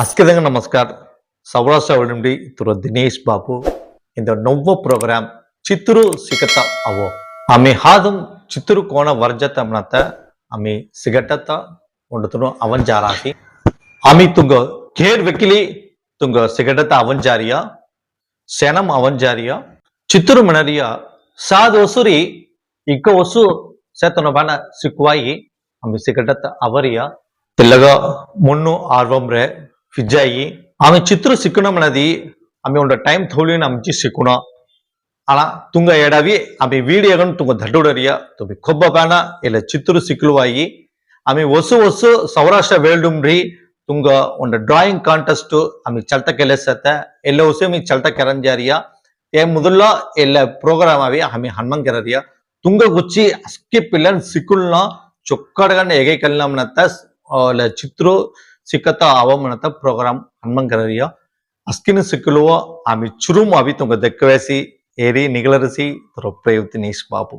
அஸ்கிருதங்க நமஸ்கார் சௌராஷ்டிரா விடும்படி திரு தினேஷ் பாபு இந்த நொவ்வ ப்ரோக்ராம் சித்துரு சிகத்தா அவோ அமி ஹாதும் சித்துரு கோண வர்ஜ தமிழத்தை அமி சிகட்டத்தா ஒன்று அவஞ்சாராசி அமி துங்க கேர் வெக்கிலி துங்க சிகட்டத்தை அவஞ்சாரியா செனம் அவஞ்சாரியா சித்துரு மணரியா சாது ஒசூரி இக்க ஒசு சேத்தனமான சிக்குவாயி அமி சிகட்டத்தை அவரியா பிள்ளக முன்னு ஆர்வம்ரே ఫిజ్జాయి ఆమె చిత్రు సిక్కునమన్నది ఆమె ఉండే టైం థౌలిని ఆమె సిక్కున అలా తుంగ ఏడావి ఆమె వీడియోగను తుంగ దడ్డుడరియ తుమి కొబ్బపాన ఇలా చిత్తూరు సిక్కులువాయి ఆమె వసు వసు సౌరాష్ట్ర వేల్డుమ్రి తుంగ ఉండ డ్రాయింగ్ కాంటెస్ట్ ఆమె చల్తకెళ్ళేసేత ఎల్ల వసు మీ చల్తకెరంజారియ ఏ ముదుల్లో ఎల్ల ప్రోగ్రామ్ అవి ఆమె హనుమంకెరరియ తుంగ గుచ్చి అస్కి పిల్లని సిక్కులను చొక్కడగా ఎగైకెళ్ళినామనంత చిత్తూరు ಸಿಕ್ಕತ್ತ ಅವಮಾನತ ಪ್ರೋಗ್ರಾಂ ಹನುಮಂಕರರಿಯ ಅಸ್ಕಿನ ಸಿಕ್ಕಲುವ ಆಮೆ ಚುರುಮ್ ಅವಿ ತುಂಗ ದಕ್ಕವೇಸಿ ಏರಿ ನಿಗಳರಿಸಿ ತೊರ ಪ್ರಯುಕ್ತಿ ನೀಶ್ ಬಾಪು